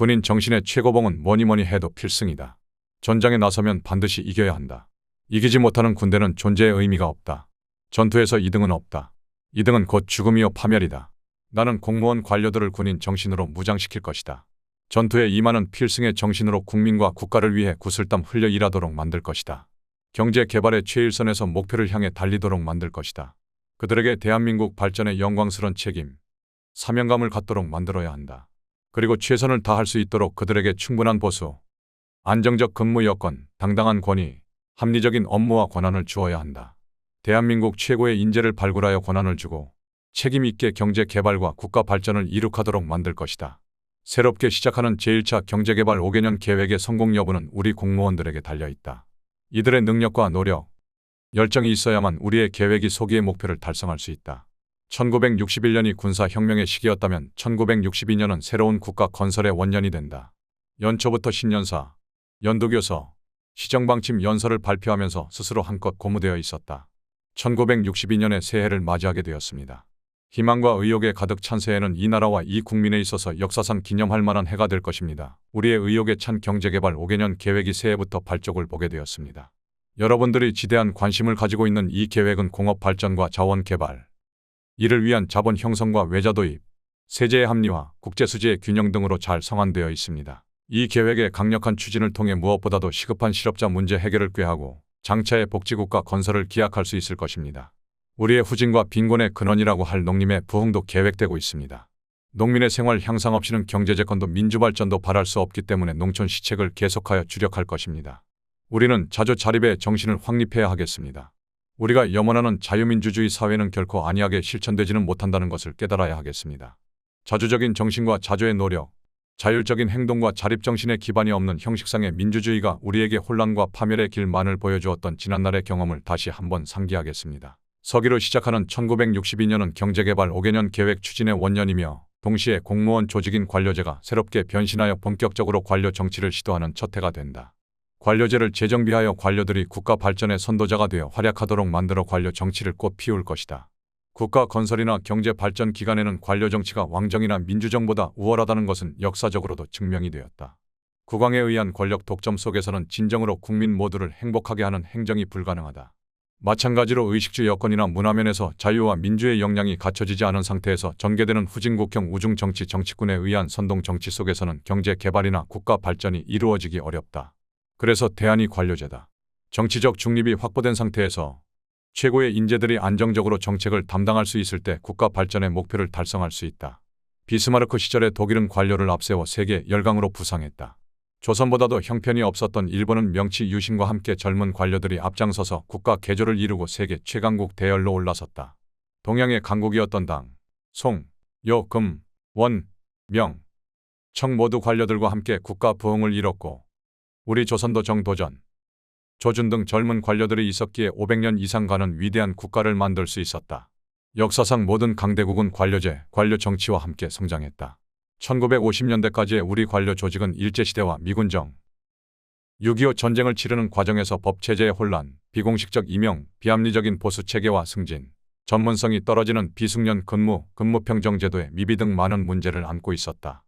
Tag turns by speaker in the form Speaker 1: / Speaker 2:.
Speaker 1: 군인 정신의 최고봉은 뭐니 뭐니 해도 필승이다. 전장에 나서면 반드시 이겨야 한다. 이기지 못하는 군대는 존재의 의미가 없다. 전투에서 2등은 없다. 2등은 곧 죽음이요 파멸이다. 나는 공무원 관료들을 군인 정신으로 무장시킬 것이다. 전투에 임하는 필승의 정신으로 국민과 국가를 위해 구슬땀 흘려 일하도록 만들 것이다. 경제 개발의 최일선에서 목표를 향해 달리도록 만들 것이다. 그들에게 대한민국 발전의 영광스런 책임, 사명감을 갖도록 만들어야 한다. 그리고 최선을 다할 수 있도록 그들에게 충분한 보수, 안정적 근무 여건, 당당한 권위, 합리적인 업무와 권한을 주어야 한다. 대한민국 최고의 인재를 발굴하여 권한을 주고 책임 있게 경제 개발과 국가 발전을 이룩하도록 만들 것이다. 새롭게 시작하는 제1차 경제개발 5개년 계획의 성공 여부는 우리 공무원들에게 달려있다. 이들의 능력과 노력, 열정이 있어야만 우리의 계획이 소기의 목표를 달성할 수 있다. 1961년이 군사혁명의 시기였다면 1962년은 새로운 국가 건설의 원년이 된다. 연초부터 신년사, 연도교서, 시정방침 연설을 발표하면서 스스로 한껏 고무되어 있었다. 1962년의 새해를 맞이하게 되었습니다. 희망과 의욕에 가득 찬 새해는 이 나라와 이 국민에 있어서 역사상 기념할 만한 해가 될 것입니다. 우리의 의욕에 찬 경제개발 5개년 계획이 새해부터 발족을 보게 되었습니다. 여러분들이 지대한 관심을 가지고 있는 이 계획은 공업 발전과 자원 개발, 이를 위한 자본 형성과 외자 도입, 세제의 합리화, 국제 수지의 균형 등으로 잘 성안되어 있습니다. 이 계획의 강력한 추진을 통해 무엇보다도 시급한 실업자 문제 해결을 꾀하고 장차의 복지국가 건설을 기약할 수 있을 것입니다. 우리의 후진과 빈곤의 근원이라고 할 농림의 부흥도 계획되고 있습니다. 농민의 생활 향상 없이는 경제재건도 민주발전도 바랄 수 없기 때문에 농촌 시책을 계속하여 주력할 것입니다. 우리는 자조 자립의 정신을 확립해야 하겠습니다. 우리가 염원하는 자유민주주의 사회는 결코 안이하게 실천되지는 못한다는 것을 깨달아야 하겠습니다. 자주적인 정신과 자조의 노력, 자율적인 행동과 자립정신의 기반이 없는 형식상의 민주주의가 우리에게 혼란과 파멸의 길만을 보여주었던 지난날의 경험을 다시 한번 상기하겠습니다. 서기로 시작하는 1962년은 경제개발 5개년 계획 추진의 원년이며 동시에 공무원 조직인 관료제가 새롭게 변신하여 본격적으로 관료 정치를 시도하는 첫 해가 된다. 관료제를 재정비하여 관료들이 국가 발전의 선도자가 되어 활약하도록 만들어 관료 정치를 꽃 피울 것이다. 국가 건설이나 경제 발전 기간에는 관료 정치가 왕정이나 민주정보다 우월하다는 것은 역사적으로도 증명이 되었다. 국왕에 의한 권력 독점 속에서는 진정으로 국민 모두를 행복하게 하는 행정이 불가능하다. 마찬가지로 의식주 여건이나 문화면에서 자유와 민주의 역량이 갖춰지지 않은 상태에서 전개되는 후진국형 우중정치 정치군에 의한 선동 정치 속에서는 경제 개발이나 국가 발전이 이루어지기 어렵다. 그래서 대안이 관료제다. 정치적 중립이 확보된 상태에서 최고의 인재들이 안정적으로 정책을 담당할 수 있을 때 국가 발전의 목표를 달성할 수 있다. 비스마르크 시절에 독일은 관료를 앞세워 세계 열강으로 부상했다. 조선보다도 형편이 없었던 일본은 명치 유신과 함께 젊은 관료들이 앞장서서 국가 개조를 이루고 세계 최강국 대열로 올라섰다. 동양의 강국이었던 당, 송, 요, 금, 원, 명, 청 모두 관료들과 함께 국가 부흥을 이뤘고 우리 조선도 정도전, 조준 등 젊은 관료들이 있었기에 500년 이상 가는 위대한 국가를 만들 수 있었다. 역사상 모든 강대국은 관료제, 관료 정치와 함께 성장했다. 1950년대까지의 우리 관료 조직은 일제시대와 미군정, 6.25 전쟁을 치르는 과정에서 법체제의 혼란, 비공식적 임용, 비합리적인 보수 체계와 승진, 전문성이 떨어지는 비숙련 근무, 근무평정제도의 미비 등 많은 문제를 안고 있었다.